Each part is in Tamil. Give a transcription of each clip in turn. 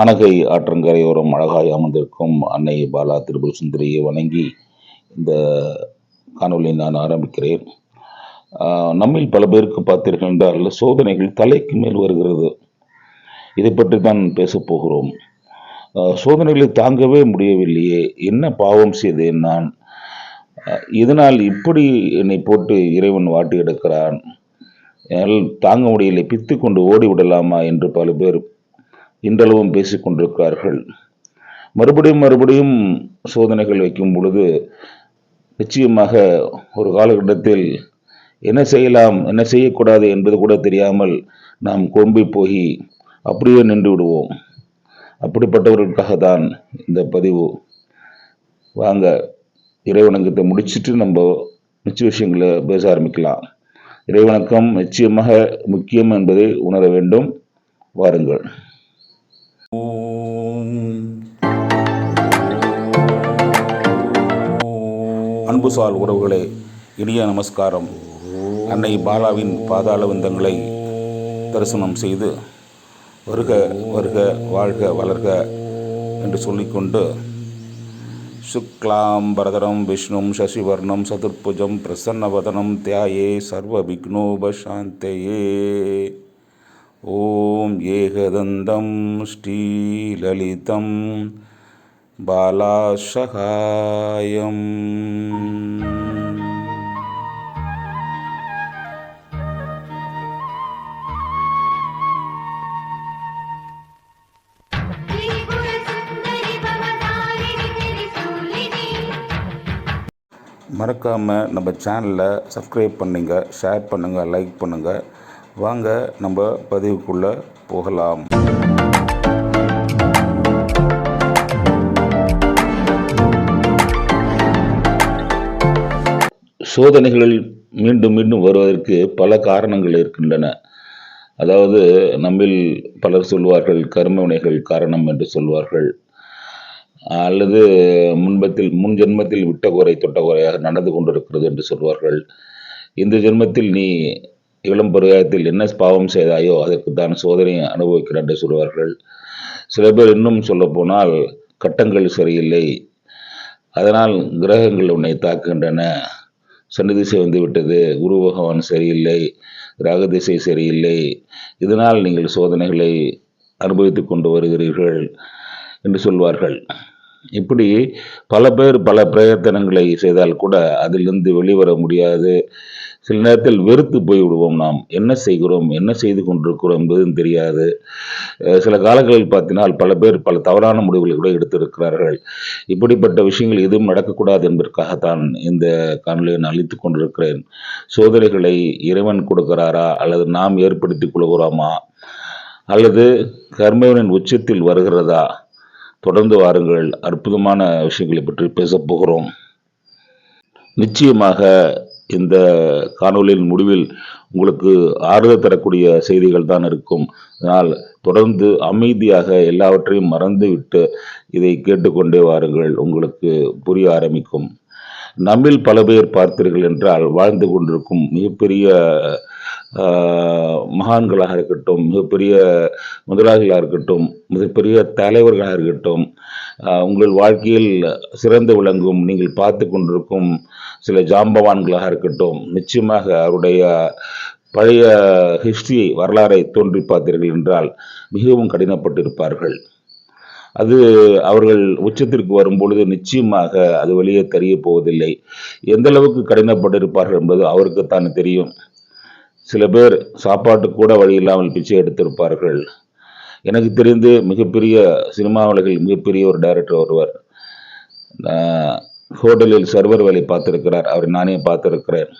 அனகை ஆற்றங்கரையோரம் அழகாய் அமர்ந்திருக்கும் அன்னை பாலா திருபுர சுந்தரியை வணங்கி இந்த காணொலியை நான் ஆரம்பிக்கிறேன். நம்மில் பல பேருக்கு பார்த்தீர்கள் என்றால் சோதனைகள் தலைக்கு மேல் வருகிறது. இதை பற்றி தான் பேசப் போகிறோம். சோதனைகளை தாங்கவே முடியவில்லையே. என்ன பாவம் செய்தேன் நான்? இதனால் இப்படி என்னை போட்டு இறைவன் வாட்டி எடுக்கிறான். என்னால் தாங்க முடியலை. பித்து கொண்டு ஓடி விடலாமா என்று பல பேர் இன்றளவும் பேசிக் கொண்டிருக்கிறார்கள். மறுபடியும் மறுபடியும் சோதனைகள் வைக்கும் பொழுது நிச்சயமாக ஒரு காலகட்டத்தில் என்ன செய்யலாம் என்ன செய்யக்கூடாது என்பது கூட தெரியாமல் நாம் கொம்பி போய் அப்படியே நின்று விடுவோம். அப்படிப்பட்டவர்களுக்காக தான் இந்த பதிவு. வாங்க இறைவணக்கத்தை முடிச்சுட்டு நம்ம மிச்ச விஷயங்களை பேச ஆரம்பிக்கலாம். இறைவணக்கம் நிச்சயமாக முக்கியம் என்பதை உணர வேண்டும். வாருங்கள். அன்புசால் உறவுகளே இனிய நமஸ்காரம். அன்னை பாலாவின் பாதாள விந்தங்களை தரிசனம் செய்து வருக வருக வாழ்க வளர்க என்று சொல்லிக்கொண்டு சுக்லாம் பரதரம் விஷ்ணும் சசிவர்ணம் சதுர்புஜம் பிரசன்னவதனம் தியாயே சர்வ விக்னோபசாந்தயே ஓம் ஏகதந்தம் ஸ்ரீலலிதம் பாலாசகாயம் त्रिपुरसुन्दरि भवतारिणि त्रिशूलिनि மறக்காமல் நம்ம சேனலை சப்ஸ்கிரைப் பண்ணுங்க ஷேர் பண்ணுங்கள் லைக் பண்ணுங்கள் வாங்க நம்ம பதிவுக்குள்ளே போகலாம். சோதனைகள் மீண்டும் மீண்டும் வருவதற்கு பல காரணங்கள் இருக்கின்றன. அதாவது நம்மில் பலர் சொல்வார்கள் கர்மவினைகள் காரணம் என்று சொல்வார்கள். அல்லது முன்பத்தில் முன் ஜென்மத்தில் விட்ட குறை தொட்ட குறையாக நடந்து கொண்டிருக்கிறது என்று சொல்வார்கள். இந்த ஜென்மத்தில் நீ இளம் பருவத்தில் என்ன பாவம் செய்தாயோ அதற்கு தான் சோதனை அனுபவிக்கிறார் என்று சொல்வார்கள். சில பேர் இன்னும் சொல்லப்போனால் கட்டங்கள் சரியில்லை. அதனால் கிரகங்கள் உன்னை தாக்குகின்றன. சனி திசை வந்து குரு பகவான் சரியில்லை. ராக திசை சரியில்லை. இதனால் நீங்கள் சோதனைகளை அனுபவித்துக் கொண்டு வருகிறீர்கள் என்று சொல்வார்கள். இப்படி பல பேர் பல பிரயத்தனங்களை செய்தால் கூட அதிலிருந்து வெளிவர முடியாது. சில நேரத்தில் வெறுத்து போய் விடுவோம் நாம். என்ன செய்கிறோம்? என்ன செய்து கொண்டிருக்கிறோம் என்பதும் தெரியாது. சில காலங்களில் பார்த்தினால் பல பேர் பல தவறான முடிவுகளை கூட எடுத்திருக்கிறார்கள். இப்படிப்பட்ட விஷயங்கள் எதுவும் நடக்கக்கூடாது என்பதற்காகத்தான் இந்த காணொலியை நான் அழித்து கொண்டிருக்கிறேன். சோதனைகளை இறைவன் கொடுக்கிறாரா? அல்லது நாம் ஏற்படுத்திக் கொள்கிறோமா? அல்லது கர்மவனின் உச்சத்தில் வருகிறதா? தொடர்ந்து வாருங்கள். அற்புதமான விஷயங்களை பற்றி பேசப் போகிறோம். நிச்சயமாக இந்த காணொலியின் முடிவில் உங்களுக்கு ஆறுதல் தரக்கூடிய செய்திகள் தான் இருக்கும். அதனால் தொடர்ந்து அமைதியாக எல்லாவற்றையும் மறந்துவிட்டு இதை கேட்டுக்கொண்டே வாருங்கள். உங்களுக்கு புரிய ஆரம்பிக்கும். நம்மில் பல பேர் பார்த்தீர்கள் என்றால் வாழ்ந்து கொண்டிருக்கும் மிகப்பெரிய மகான்களாக இருக்கட்டும் மிகப்பெரிய முதலாளிகளாக இருக்கட்டும் மிகப்பெரிய தலைவர்களாக இருக்கட்டும் உங்கள் வாழ்க்கையில் சிறந்து விளங்கும் நீங்கள் பார்த்து கொண்டிருக்கும் சில ஜாம்பவான்களாக இருக்கட்டும் நிச்சயமாக அவருடைய பழைய ஹிஸ்டரியை வரலாறை தோன்றி பார்த்தீர்கள் என்றால் மிகவும் கடினப்பட்டிருப்பார்கள். அது அவர்கள் உச்சத்திற்கு வரும்பொழுது நிச்சயமாக அது வெளியே தெரிய போவதில்லை. எந்த அளவுக்கு கடினப்பட்டிருப்பார்கள் என்பது அவருக்குத்தான் தெரியும். சில பேர் சாப்பாட்டுக்கு கூட வழி இல்லாமல் பிச்சை எடுத்திருப்பார்கள். எனக்கு தெரிந்து மிகப்பெரிய சினிமா உலகில் மிகப்பெரிய ஒரு டைரக்டர் ஒருவர். ஹோட்டலில் சர்வர் வேலை பார்த்திருக்கிறார் அவர் நானே பார்த்திருக்கிறேன்.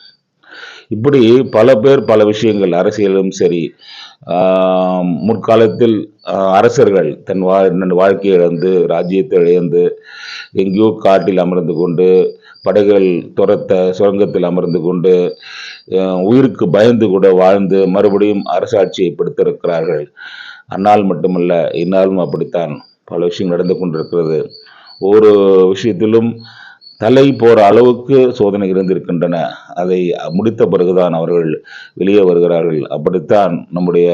இப்படி பல பேர் பல விஷயங்கள் அரசியலும் சரி ஆஹ், முற்காலத்தில் அரசர்கள் தன் வா தன் வாழ்க்கையை இழந்து ராஜ்யத்தை இழந்து எங்கேயோ காட்டில் அமர்ந்து கொண்டு படைகள் துரத்த சுரங்கத்தில் அமர்ந்து கொண்டு உயிருக்கு பயந்து கூட வாழ்ந்து மறுபடியும் அரசாட்சியை பிடித்திருக்கிறார்கள். அன்னால் மட்டுமல்ல இன்னாலும் அப்படித்தான் பல விஷயங்கள் நடந்து கொண்டிருக்கிறது. ஒரு விஷயத்திலும் தலை போற அளவுக்கு சோதனை இருந்திருக்கின்றன. அதை முடித்த பிறகுதான் அவர்கள் வெளியே வருகிறார்கள். அப்படித்தான் நம்முடைய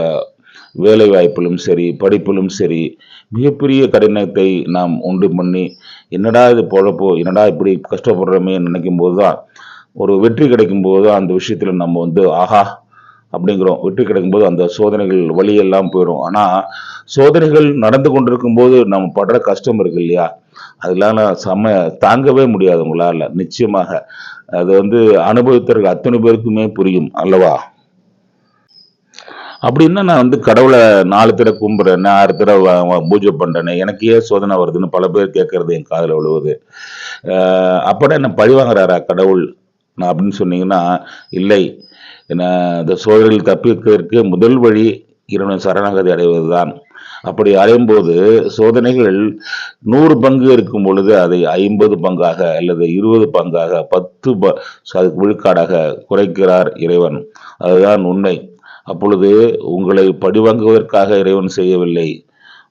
வேலை வாய்ப்பிலும் சரி படிப்பிலும் சரி மிகப்பெரிய கடினத்தை நாம் உண்டு பண்ணி என்னடா இது பொழப்போ என்னடா இப்படி கஷ்டப்படுறோமே நினைக்கும் போது தான் ஒரு வெற்றி கிடைக்கும் போது தான் அந்த விஷயத்தில் நம்ம வந்து ஆஹா அப்படிங்கிறோம். வெற்றி கிடைக்கும்போது அந்த சோதனைகள் வழியெல்லாம் போயிடும். ஆனால் சோதனைகள் நடந்து கொண்டிருக்கும் போது நம்ம படுற கஷ்டம் இருக்கு இல்லையா? அதெல்லாம் சம தாங்கவே முடியாது உங்களால் நிச்சயமாக. அது வந்து அனுபவித்தவர்கள் அத்தனை பேருக்குமே புரியும் அல்லவா? அப்படின்னா நான் வந்து கடவுளை நாலு தடவை கும்பிட்றேன் ஆறு தடவை பூஜை பண்ணுறேனே எனக்கு ஏன் சோதனை வருதுன்னு பல பேர் கேட்கறது என் காதில் விழுவுது. அஹ் என்ன பழி வாங்குறாரா கடவுள்? நான் அப்படின்னு சொன்னீங்கன்னா இல்லை. நான் இந்த சோழர்கள் தப்பிக்கிறதுக்கு முதல் வழி இறைவன் சரணாகதி அடைவது தான் அப்படி அடையும்போது சோதனைகள் நூறு பங்கு இருக்கும் பொழுது அதை ஐம்பது பங்காக அல்லது இருபது பங்காக பத்து ப- அதுக்கு விழுக்காடாக குறைக்கிறார் இறைவன். அதுதான் உண்மை. அப்பொழுது உங்களை பழிவாங்குவதற்காக இறைவன் செய்யவில்லை.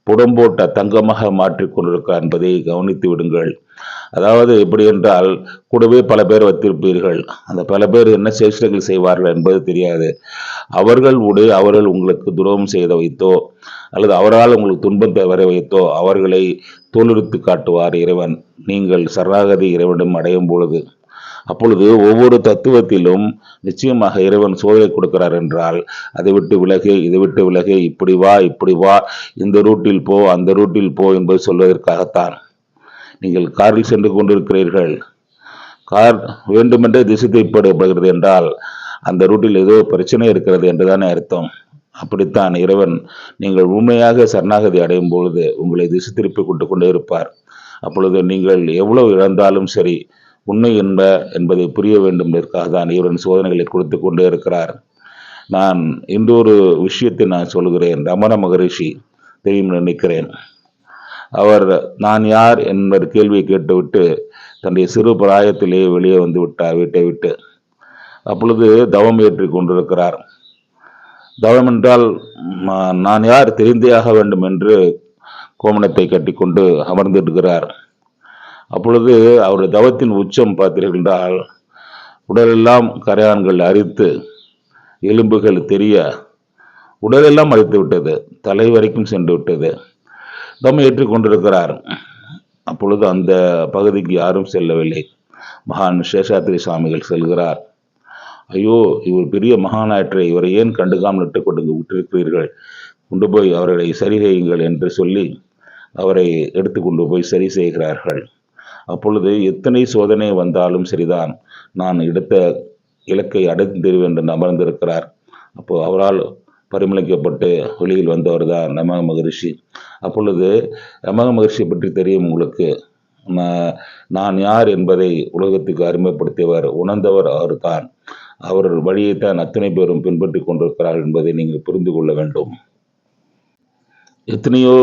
புடம்போட்ட தங்கமாக மாற்றிக்கொண்டிருக்கார் என்பதை கவனித்து விடுங்கள். அதாவது எப்படி என்றால் கூடவே பல பேர் வைத்திருப்பீர்கள். அந்த பல பேர் என்ன சேஷ்டைகள் செய்வார்கள் என்பது தெரியாது. அவர்கள் உடைய அவர்கள் உங்களுக்கு துரோகம் செய்த வைத்தோ அல்லது அவரால் உங்களுக்கு துன்பத்தை வர வைத்தோ அவர்களை தோலுரித்து காட்டுவார் இறைவன். நீங்கள் சரணாகதி இறைவனிடம் அடையும் பொழுது அப்பொழுது ஒவ்வொரு தத்துவத்திலும் நிச்சயமாக இறைவன் சோதனை கொடுக்கிறார் என்றால் அதை விட்டு விலகு இதை விட்டு விலகு இப்படி வா இப்படி வா இந்த ரூட்டில் போ அந்த ரூட்டில் போ என்பது சொல்வதற்காகத்தான் நீங்கள் காரில் சென்று கொண்டிருக்கிறீர்கள். கார் வேண்டுமென்றே திசை திருப்பப்படுகிறது என்றால் அந்த ரூட்டில் ஏதோ பிரச்சனை இருக்கிறது என்றுதானே அர்த்தம். அப்படித்தான் இறைவன் நீங்கள் உண்மையாக சரணாகதி அடையும் பொழுது உங்களை திசை திருப்பி கொண்டு கொண்டே இருப்பார். அப்பொழுது நீங்கள் எவ்வளவு இழந்தாலும் சரி உண்மை என்ப என்பதை புரிய வேண்டும் என்பதற்காக தான் இவரின் சோதனைகளை கொடுத்து கொண்டே இருக்கிறார். நான் இன்று ஒரு விஷயத்தை நான் சொல்கிறேன். ரமண மகரிஷி தெரியும் நினைக்கிறேன். அவர் நான் யார்? என்பது கேள்வியை கேட்டுவிட்டு தன்னுடைய சிறு பிராயத்திலேயே வெளியே வந்து விட்டார் வீட்டை விட்டு. அப்பொழுது தவம் ஏற்றி கொண்டிருக்கிறார். தவம் என்றால் நான் யார் தெரிந்தேயாக வேண்டும் என்று கோமணத்தை கட்டிக்கொண்டு அமர்ந்திருக்கிறார் அப்பொழுது அவருடைய தவத்தின் உச்சம் பார்த்தீர்கள் என்றால் உடலெல்லாம் கரையான்கள் அரித்து எலும்புகள் தெரிய உடலெல்லாம் அரித்து விட்டது தலை வரைக்கும் சென்று விட்டது. தம் ஏற்றிக் கொண்டிருக்கிறார். அப்பொழுது அந்த பகுதிக்கு யாரும் செல்லவில்லை. மகான் சேஷாத்திரி சுவாமிகள் செல்கிறார். ஐயோ இவர் பெரிய மகானாற்றை இவரை ஏன் கண்டுக்காமல் விட்டு கொண்டு விட்டிருக்கிறீர்கள்? கொண்டு போய் அவர்களை சரி செய்யுங்கள் என்று சொல்லி அவரை எடுத்து கொண்டு போய் சரி செய்கிறார்கள். அப்பொழுது எத்தனை சோதனை வந்தாலும் சரிதான். நான் எடுத்த இலக்கை அடைந்திருவேன் என்று அமர்ந்திருக்கிறார். அப்போ அவரால் பரிமளிக்கப்பட்டு வெளியில் வந்தவர் தான் நமக மகரிஷி. அப்பொழுது நமக மகரிஷி பற்றி தெரியும் உங்களுக்கு. நான் நான் யார் என்பதை உலகத்துக்கு அறிமுகப்படுத்தியவர் உணர்ந்தவர் அவர்தான். அவர் வழியைத்தான் அத்தனை பேரும் பின்பற்றி கொண்டிருக்கிறார்கள் என்பதை நீங்கள் புரிந்து கொள்ள வேண்டும். எத்தனையோ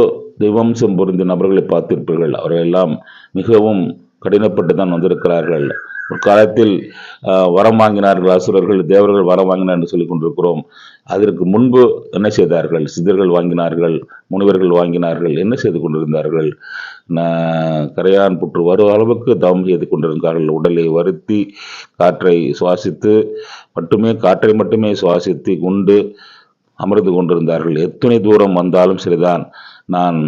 தெய்வம்சம் பொருந்திய நபர்களை பார்த்திருப்பீர்கள். அவர்களெல்லாம் மிகவும் கடினப்பட்டு தான் வந்திருக்கிறார்கள். முற்காலத்தில் வரம் வாங்கினார்கள் அசுரர்கள் தேவர்கள் வரம் வாங்கினார் என்று சொல்லிக் கொண்டிருக்கிறோம். அதற்கு முன்பு என்ன செய்தார்கள்? சித்தர்கள் வாங்கினார்கள் முனிவர்கள் வாங்கினார்கள் என்ன செய்து கொண்டிருந்தார்கள்? கரையான் புற்று வரும் அளவுக்கு தவம் செய்து கொண்டிருந்தார்கள். உடலை வருத்தி காற்றை சுவாசித்து மட்டுமே காற்றை மட்டுமே சுவாசித்து கொண்டு அமர்ந்து கொண்டிருந்தார்கள். எத்தனை தூரம் வந்தாலும் சரிதான். நான்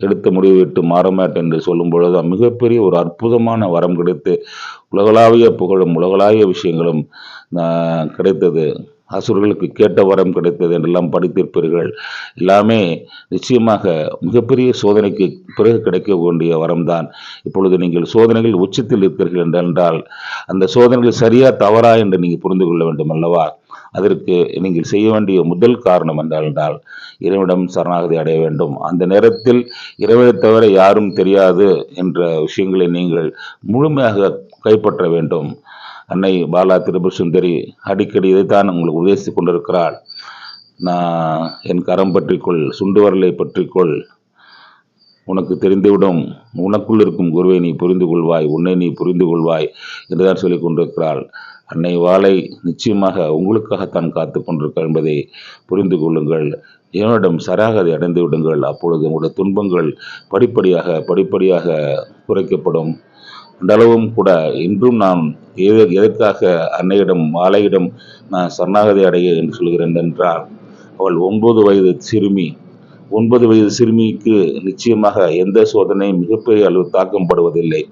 எடுத்த முடிவு விட்டு மாறமாட்டேன் என்று சொல்லும் பொழுது மிகப்பெரிய ஒரு அற்புதமான வரம் கிடைத்து உலகளாவிய புகழும் உலகளாவிய விஷயங்களும் கிடைத்தது. அசுரர்களுக்கு கேட்ட வரம் கிடைத்தது என்றெல்லாம் படித்திருப்பீர்கள். எல்லாமே நிச்சயமாக மிகப்பெரிய சோதனைக்கு பிறகு கிடைக்க வேண்டிய வரம்தான். இப்பொழுது நீங்கள் சோதனைகள் உச்சத்தில் இருக்கிறீர்கள் என்றால் அந்த சோதனைகள் சரியா தவறா என்று நீங்கள் புரிந்து கொள்ள வேண்டும் அல்லவா? அதற்கு நீங்கள் செய்ய வேண்டிய முதல் காரணம் என்றால் இறைவனிடம் சரணாகதி அடைய வேண்டும். அந்த நேரத்தில் இறைவனை தவிர யாரும் தெரியாது என்ற விஷயங்களை நீங்கள் முழுமையாக கைப்பற்ற வேண்டும். அன்னை பாலா திருபசுந்தரி சுந்தரி அடிக்கடி இதைத்தான் உங்களுக்கு உபதேசித்துக் கொண்டிருக்கிறாள். நான் என் கரம் பற்றிக்கொள் சுண்டு வரலை பற்றிக்கொள். உனக்கு தெரிந்துவிடும். உனக்குள் இருக்கும் குருவை நீ புரிந்து கொள்வாய் உன்னை நீ புரிந்து கொள்வாய் என்றுதான் சொல்லிக் கொண்டிருக்கிறாள். அன்னை வாளை நிச்சயமாக உங்களுக்காகத்தான் காத்து கொண்டிருக்கிறார் என்பதை புரிந்து கொள்ளுங்கள். என்னிடம் சராகதி அடைந்து விடுங்கள். அப்பொழுது உங்களுடைய துன்பங்கள் படிப்படியாக படிப்படியாக குறைக்கப்படும். அந்தளவும் கூட இன்றும் நான் எது எதற்காக அன்னையிடம் மாலையிடம் நான் சரணாகதி அடைய என்று சொல்கிறேன் என்றால் அவள் ஒன்பது வயது சிறுமி. ஒன்பது வயது சிறுமிக்கு நிச்சயமாக எந்த சோதனையும் மிகப்பெரிய அளவு தாக்கப்படுவதில்லை.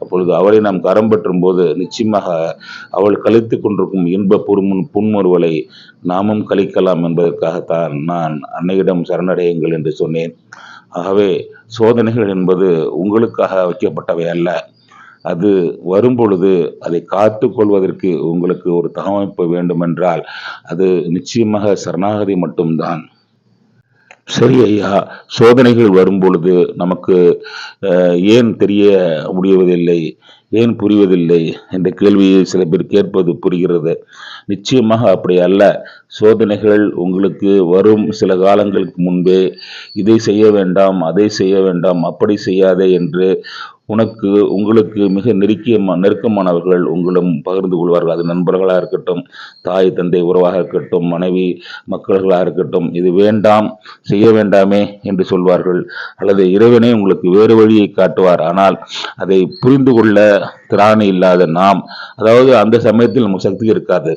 அப்பொழுது அவளை நாம் கரம் பற்றும் போது நிச்சயமாக அவள் கழித்து கொண்டிருக்கும் இன்ப புன்முன் புன்முறுவலை நாமும் கழிக்கலாம் என்பதற்காகத்தான் நான் அன்னையிடம் சரணடையுங்கள் என்று சொன்னேன். ஆகவே சோதனைகள் என்பது உங்களுக்காக வைக்கப்பட்டவை அல்ல. அது வரும்பொழுது அதை காத்து கொள்வதற்கு உங்களுக்கு ஒரு தகவமைப்பு வேண்டுமென்றால் அது நிச்சயமாக சரணாகதி மட்டும்தான். சரி ஐயா சோதனைகள் வரும் பொழுது நமக்கு ஏன் தெரிய முடியவதில்லை ஏன் புரிவதில்லை? என்ற கேள்வியை சில பேர் கேட்பது புரிகிறது. நிச்சயமாக அப்படி அல்ல. சோதனைகள் உங்களுக்கு வரும் சில காலங்களுக்கு முன்பே. இதை செய்ய வேண்டாம் அதை செய்ய வேண்டாம் அப்படி செய்யாதே என்று உனக்கு உங்களுக்கு மிக நெருக்கியமா நெருக்கமானவர்கள் உங்களும் பகிர்ந்து கொள்வார்கள். அது நண்பர்களாக இருக்கட்டும் தாய் தந்தை உறவாக இருக்கட்டும் மனைவி மக்கள்களாக இருக்கட்டும் இது வேண்டாம் செய்ய வேண்டாமே என்று சொல்வார்கள். அல்லது இறைவனே உங்களுக்கு வேறு வழியை காட்டுவார். ஆனால் அதை புரிந்து கொள்ள திராணி இல்லாத நாம் அதாவது அந்த சமயத்தில் நமக்கு சக்தி இருக்காது.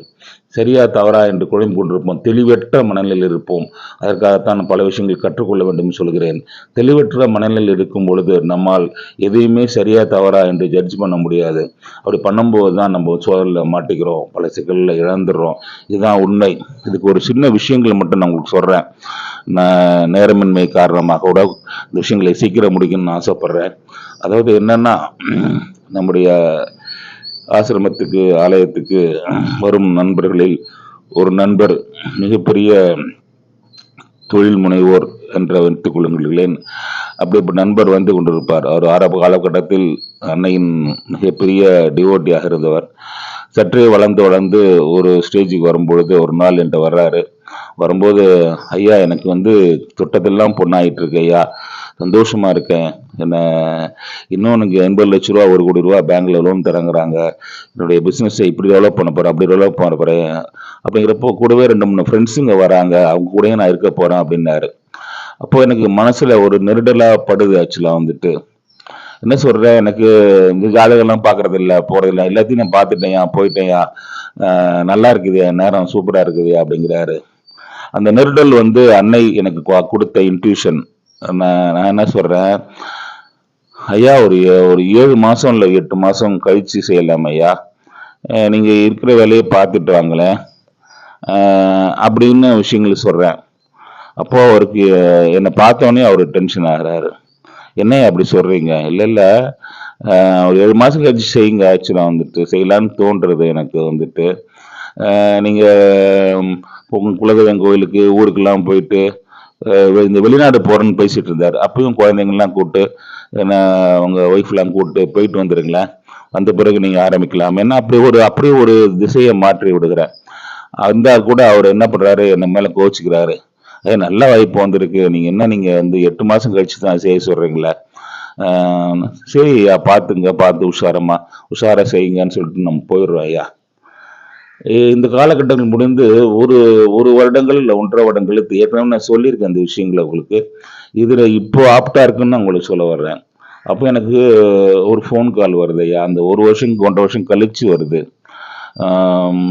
சரியா தவறா என்று குழம்பு கொண்டிருப்போம். தெளிவற்ற மனநிலையில் இருப்போம். அதற்காகத்தான் பல விஷயங்கள் கற்றுக்கொள்ள வேண்டும் என்று சொல்கிறேன். தெளிவற்ற மனநிலையில் இருக்கும் பொழுது நம்மால் எதையுமே சரியா தவறா என்று ஜட்ஜ் பண்ண முடியாது. அப்படி பண்ணும்போது தான் நம்ம சோதனையில் மாட்டிக்கிறோம். பல சிக்கலில் இழந்துடுறோம். இதுதான் உண்மை. இதுக்கு ஒரு சின்ன விஷயங்கள் மட்டும் நான் உங்களுக்கு சொல்கிறேன் நான் நேரமின்மை காரணமாக கூட இந்த விஷயங்களை சீக்கிரம் முடிக்கணும்னு ஆசைப்பட்றேன். அதாவது என்னன்னா நம்முடைய ஆசிரமத்துக்கு ஆலயத்துக்கு வரும் நண்பர்களில் ஒரு நண்பர் மிகப்பெரிய தொழில் முனைவோர் என்று வைத்துக் கொள்ளுங்களேன். அப்படிப்பட்ட நண்பர் வந்து கொண்டிருப்பார். அவர் ஆரம்ப காலகட்டத்தில் அன்னையின் மிகப்பெரிய டிவோட்டியாக இருந்தவர். சற்றே வளர்ந்து வளர்ந்து ஒரு ஸ்டேஜுக்கு வரும்பொழுது ஒரு நாள் என்கிட்ட வர்றாரு. வரும்போது ஐயா எனக்கு வந்து தொட்டதெல்லாம் பொண்ணாயிட்டு இருக்கு ஐயா. சந்தோஷமா இருக்கேன். என்ன இன்னும் எனக்கு எண்பது லட்ச ரூபா ஒரு கோடி ரூபா பேங்க்ல லோன் தரங்குறாங்க என்னுடைய பிஸ்னஸை இப்படி டெவலப் பண்ண போறேன் அப்படி டெவலப் பண்ண போகிறேன் அப்படிங்கிறப்போ கூடவே ரெண்டு மூணு ஃப்ரெண்ட்ஸுங்க வராங்க. அவங்க கூடயே நான் இருக்க போறேன் அப்படின்னாரு. அப்போ எனக்கு மனசுல ஒரு நெருடலா படுது ஆக்சுவலா வந்துட்டு. என்ன சொல்கிறேன் எனக்கு இந்த ஜாதகம்லாம் பார்க்குறது இல்லை போறது எல்லாத்தையும் நான் பார்த்துட்டேன்யா போயிட்டேன்யா ஆஹ் நல்லா என் நேரம் சூப்பரா இருக்குது அப்படிங்கிறாரு. அந்த நெருடல் வந்து அன்னை எனக்கு கொடுத்த இன்ட்யூஷன் நான் நான் என்ன சொல்றேன்? ஐயா ஒரு ஒரு ஏழு மாசம் இல்லை எட்டு மாசம் கழிச்சு செய்யலாம் ஐயா. நீங்கள் நீங்க இருக்கிற வேலையை பார்த்துட்டு வாங்களேன் அப்படின்னு விஷயங்கள் சொல்றேன். அப்போ அவருக்கு என்னை பார்த்தோன்னே அவர் டென்ஷன் ஆகுறாரு. என்ன அப்படி சொல்றீங்க? இல்லை இல்லை. ஒரு ஏழு மாதம் கழிச்சு செய்யுங்க ஆக்சுவலாக வந்துட்டு. செய்யலான்னு தோன்றுறது எனக்கு வந்துட்டு. நீங்கள் உங்கள் குலதெய்வம் கோயிலுக்கு ஊருக்கெல்லாம் போயிட்டு இந்த வெளிநாடு போறேன்னு பேசிட்டு இருந்தார். அப்பயும் குழந்தைங்கள்லாம் கூப்பிட்டு என்ன உங்க ஒய்ஃப்லாம் கூப்பிட்டு போயிட்டு வந்துருங்களேன். வந்த பிறகு நீங்க ஆரம்பிக்கலாம். என்ன அப்படி ஒரு அப்படியே ஒரு திசையை மாற்றி விடுகிறேன் அந்த கூட அவர் என்ன பண்றாரு? என்ன மேல கோச்சிக்கிறாரு ஏ நல்ல வாய்ப்பு வந்திருக்கு. நீங்க என்ன நீங்க வந்து எட்டு மாசம் கழிச்சு தான் செய்ய சொல்றீங்களே? சரி ஐயா பார்த்துங்க பார்த்து உஷாரமா. உஷாரா செய்யுங்கன்னு சொல்லிட்டு நம்ம போயிடுறோம் ஐயா. இந்த காலகட்டங்கள் முடிந்து ஒரு ஒரு வருடங்கள் இல்லை ஒன்றரை வருடங்கள் ஏற்கனவே நான் சொல்லியிருக்கேன் அந்த விஷயங்களை உங்களுக்கு. இதில் இப்போ ஆப்டா இருக்குன்னு நான் உங்களுக்கு சொல்ல வர்றேன். அப்போ எனக்கு ஒரு ஃபோன் கால் வருது ஐயா. அந்த ஒரு வருஷம் ஒன்றரை வருஷம் கழிச்சு வருது.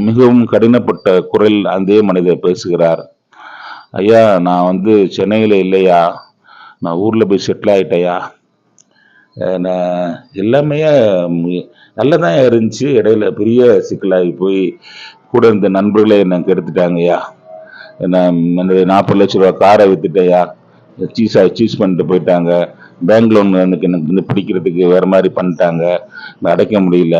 மிகவும் கடினப்பட்ட குரல் அதே மனிதர் பேசுகிறார். ஐயா நான் வந்து சென்னையில் இல்லையா? நான் ஊரில் போய் செட்டில் ஆகிட்டேயா நான் எல்லாமே நல்லதாக இருந்துச்சு. இடையில பெரிய சிக்கலாகி போய் கூட இருந்த நண்பர்களே என்னை கெடுத்துட்டாங்கய்யா. நான் என்னுடைய நாற்பது லட்ச ரூபா காரை வித்துட்டேயா சீஸ் சீஸ் பண்ணிட்டு போயிட்டாங்க. பேங்க் லோன் எனக்கு எனக்கு வந்து பிடிக்கிறதுக்கு வேறு மாதிரி பண்ணிட்டாங்க. நான் அடைக்க முடியல.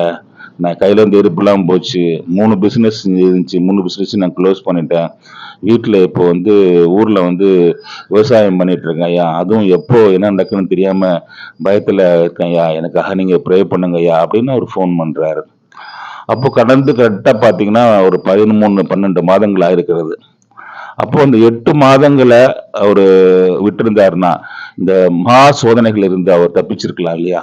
நான் கையில் வந்து இருப்புலாம் போச்சு. மூணு பிஸ்னஸ் இருந்துச்சு. மூணு பிஸ்னஸ் நான் க்ளோஸ் பண்ணிட்டேன். வீட்டில் இப்போ வந்து ஊரில் வந்து விவசாயம் பண்ணிட்டு இருக்கேன் ஐயா. அதுவும் எப்போ என்ன நடக்குன்னு தெரியாமல் பயத்தில் இருக்கேன் ஐயா. எனக்காக நீங்கள் ப்ரே பண்ணுங்க ஐயா அப்படின்னு அவர் ஃபோன் பண்ணுறாரு அப்போ கடந்து கரெக்டாக பார்த்தீங்கன்னா ஒரு பதிமூணு பன்னெண்டு மாதங்கள் ஆயிருக்கிறது. அப்போ அந்த எட்டு மாதங்களை அவர் விட்டிருந்தாருன்னா இந்த மா சோதனைகள் இருந்து அவர் தப்பிச்சிருக்கலாம் இல்லையா?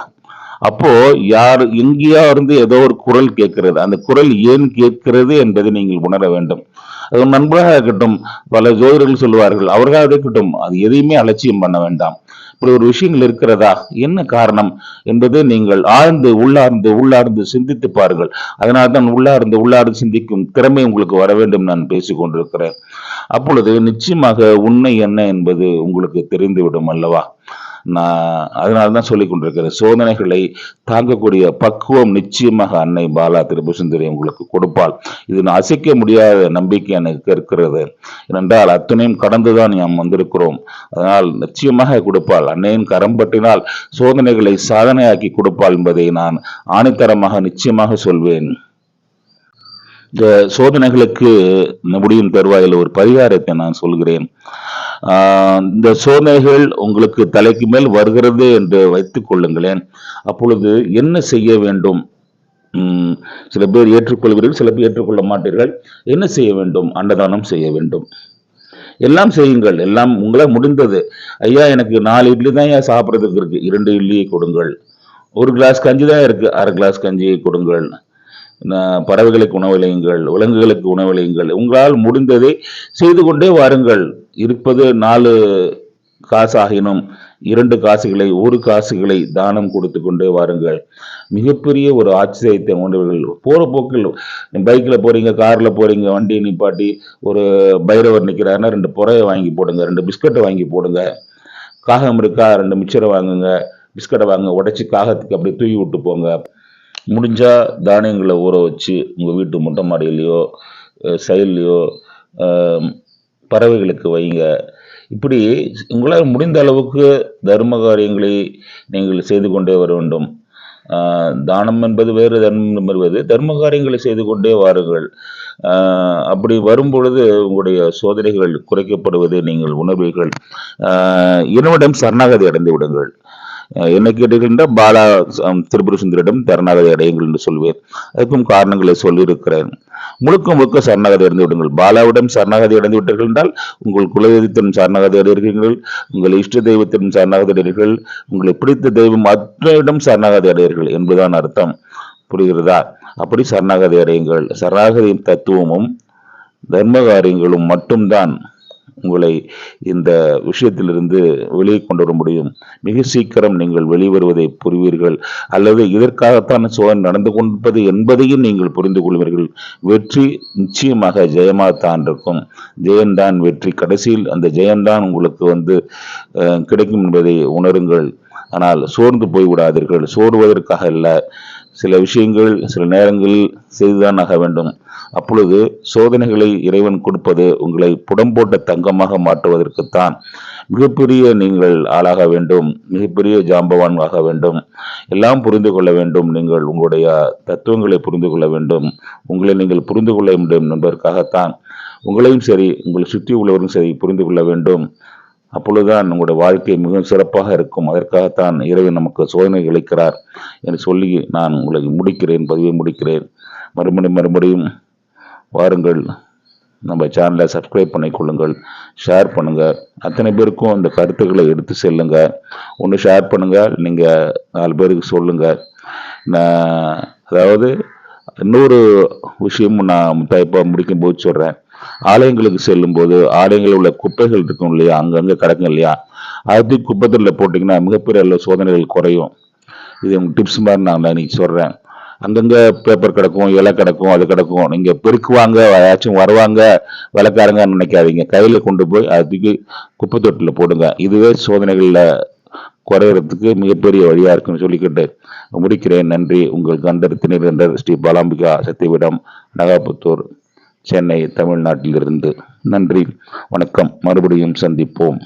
அப்போ யார் எங்கேயா இருந்து ஏதோ ஒரு குரல் கேட்கிறது. அந்த குரல் ஏன் கேட்கிறது என்பதை நீங்கள் உணர வேண்டும். அது ஒரு நண்பராக இருக்கட்டும். பல ஜோதிடர்கள் சொல்லுவார்கள் அவர்களாக இருக்கட்டும். அது எதையுமே அலட்சியம் பண்ண வேண்டாம். இப்படி ஒரு விஷயங்கள் இருக்கிறதா? என்ன காரணம்? என்பது நீங்கள் ஆழ்ந்து உள்ளார்ந்து உள்ளார்ந்து சிந்தித்து பாருங்கள். அதனால் தான் உள்ளார்ந்து உள்ளார்ந்து சிந்திக்கும் திறமை உங்களுக்கு வர வேண்டும் நான் பேசிக்கொண்டிருக்கிறேன் அப்பொழுது நிச்சயமாக உண்மை என்ன என்பது உங்களுக்கு தெரிந்துவிடும் அல்லவா? நான் அதனால தான் சொல்லிக் கொண்டிருக்கிறேன். சோதனைகளை தாங்கக்கூடிய பக்குவம் நிச்சயமாக அன்னை பாலா திரிபுசுந்தரி உங்களுக்கு கொடுப்பாள். இது நான் அசைக்க முடியாத நம்பிக்கை எனக்கு இருக்கிறது. ஏனென்றால் அத்தனையும் கடந்துதான் நாம் வந்திருக்கிறோம். அதனால் நிச்சயமாக கொடுப்பாள். அன்னையின் கரம் பட்டினால் சோதனைகளை சாதனையாக்கி கொடுப்பாள் என்பதை நான் ஆணித்தரமாக நிச்சயமாக சொல்வேன். இந்த சோதனைகளுக்கு முடியும் தருவாயில் ஒரு பரிகாரத்தை நான் சொல்கிறேன். இந்த சோதனைகள் உங்களுக்கு தலைக்கு மேல் வருகிறது என்று வைத்துக் கொள்ளுங்களேன். அப்பொழுது என்ன செய்ய வேண்டும்? சில பேர் ஏற்றுக்கொள்கிறீர்கள் சில பேர் ஏற்றுக்கொள்ள மாட்டீர்கள். என்ன செய்ய வேண்டும்? அன்னதானம் செய்ய வேண்டும். எல்லாம் செய்யுங்கள். எல்லாம் உங்களால் முடிந்தது. ஐயா எனக்கு நாலு இட்லி தான் ஐயா சாப்பிட்றதுக்கு இருக்கு. இரண்டு இட்லியை கொடுங்கள். ஒரு கிளாஸ் கஞ்சி தான் இருக்கு. அரை கிளாஸ் கஞ்சியை கொடுங்கள். பறவைகளுக்கு உணவளியுங்கள் விலங்குகளுக்கு உணவளியுங்கள். உங்களால் முடிந்ததை செய்து கொண்டே வாருங்கள். இருப்பது நாலு காசாகினும் இரண்டு காசுகளை ஒரு காசுகளை தானம் கொடுத்து கொண்டே வாருங்கள். மிகப்பெரிய ஒரு ஆச்சரியத்தை உணர்வுகள் போகிற போக்கில் பைக்கில் போகிறீங்க காரில் போகிறீங்க வண்டியை நிப்பாட்டி ஒரு பைரவர் நிற்கிறாருன்னா ரெண்டு புறையை வாங்கி போடுங்க ரெண்டு பிஸ்கட்டை வாங்கி போடுங்க. காகம் இருக்கா ரெண்டு மிச்சரை வாங்குங்க பிஸ்கட்டை வாங்க உடைச்சி காகத்துக்கு அப்படியே தூவி விட்டு போங்க. முடிஞ்சால் தானியங்களை ஊற வச்சு உங்கள் வீட்டு மொட்டை மாடியிலையோ அஹ் சைட்லையோ பறவைகளுக்கு வைங்க. இப்படி உங்களால் முடிந்த அளவுக்கு தர்ம காரியங்களை நீங்கள் செய்து கொண்டே வர வேண்டும். தானம் என்பது வேறு தர்மம் என்பது தர்ம காரியங்களை செய்து கொண்டே வாருங்கள். அப்படி வரும்பொழுது உங்களுடைய சோதனைகள் குறைக்கப்படுவதை நீங்கள் உணர்வீர்கள். ஆஹ் சரணாகதி அடைந்து விடுங்கள். என்ன கேட்டீர்கள் பாலா அஹ், திரிபுர சுந்தரிடம் சரணாகதி அடையுங்கள் என்று சொல்வேன். அதுக்கும் காரணங்களை சொல்லியிருக்கிறேன். முழுக்க முழுக்க சரணாகதி அடைந்து விடுங்கள். பாலாவிடம் சரணாகதி அடைந்து விட்டீர்கள் என்றால் உங்கள் குலதெய்வத்திடம் சரணாகதி அடைகிறீர்கள். உங்கள் இஷ்ட தெய்வத்திடம் சரணாகதி அடைகிறீர்கள். உங்களை பிடித்த தெய்வம் அத்தனையிடம் சரணாகதி அடைகிறீர்கள் என்பதுதான் அர்த்தம். புரிகிறதா? அப்படி சரணாகதி அடையுங்கள். சரணாகதியின் தத்துவமும் தர்ம காரியங்களும் மட்டும்தான். உங்களை இந்த விஷயத்திலிருந்து வெளியே கொண்டு வர முடியும். மிக சீக்கிரம் நீங்கள் வெளிவருவதை புரிவீர்கள். அல்லது இதற்காகத்தான் சோதனை நடந்து கொண்டிருப்பது என்பதையும் நீங்கள் புரிந்து கொள்வீர்கள். வெற்றி நிச்சயமாக ஜெயமாகத்தான் இருக்கும். ஜெயம்தான் வெற்றி கடைசியில் அந்த ஜெயம்தான் உங்களுக்கு வந்து கிடைக்கும் என்பதை உணருங்கள். ஆனால் சோர்ந்து போய் விடாதீர்கள் சோர்வதற்காக அல்ல. சில விஷயங்கள் சில நேரங்களில் செய்துதான் ஆக வேண்டும். அப்பொழுது சோதனைகளை இறைவன் கொடுப்பது உங்களை புடம்போட்ட தங்கமாக மாற்றுவதற்குத்தான் மிகப்பெரிய நீங்கள் ஆளாக வேண்டும் மிகப்பெரிய ஜாம்பவான் ஆக வேண்டும். எல்லாம் புரிந்து கொள்ள வேண்டும் நீங்கள் உங்களுடைய தத்துவங்களை புரிந்து கொள்ள வேண்டும். உங்களை நீங்கள் புரிந்து கொள்ள வேண்டும் என்பதற்காகத்தான். உங்களையும் சரி உங்களை சுற்றி உள்ளவரும் சரி புரிந்து கொள்ள வேண்டும். அப்பொழுதுதான் உங்களுடைய வாழ்க்கை மிகவும் சிறப்பாக இருக்கும். அதற்காகத்தான் இரவு நமக்கு சோதனை அளிக்கிறார் என்று சொல்லி நான் உங்களை முடிக்கிறேன் பதிவை முடிக்கிறேன். மறுபடியும் மறுபடியும் வாருங்கள். நம்ம சேனலை சப்ஸ்கிரைப் பண்ணிக்கொள்ளுங்கள் ஷேர் பண்ணுங்கள் அத்தனை பேருக்கும் அந்த கருத்துக்களை எடுத்து செல்லுங்கள் ஒன்று ஷேர் பண்ணுங்கள் நீங்கள் நாலு பேருக்கு சொல்லுங்கள் நான் அதாவது இன்னொரு விஷயமும் நான் இப்போ முடிக்கும் போது ஆலயங்களுக்கு ஆலயங்களுக்கு செல்லும்போது ஆலயங்களில் உள்ள குப்பைகள் இருக்கும் இல்லையா? அங்கங்கே கிடக்கும் இல்லையா? அது குப்பத்தில் போட்டிங்கன்னா மிகப்பெரிய அளவு சோதனைகள் குறையும். இது உங்களுக்கு டிப்ஸ் மாதிரி நான் இன்னைக்கு சொல்கிறேன் அங்கங்கே பேப்பர் கிடக்கும் இலை கிடக்கும் அது கிடக்கும். நீங்கள் பெருக்குவாங்க யாராச்சும் வருவாங்க விளக்காரங்கன்னு நினைக்காதீங்க. கையில் கொண்டு போய் அதுக்கு குப்பை தொட்டில் போடுங்க. இதுவே சோதனைகளில் குறையிறதுக்கு மிகப்பெரிய வழியாக இருக்குன்னு சொல்லிக்கிட்டு முடிக்கிறேன். நன்றி. உங்கள் கண்டத்தினர் என்ற ஸ்ரீ பாலாம்பிகா சத்தியபீடம் நகாபுத்தூர் சென்னை தமிழ்நாட்டிலிருந்து. நன்றி. வணக்கம். மறுபடியும் சந்திப்போம்.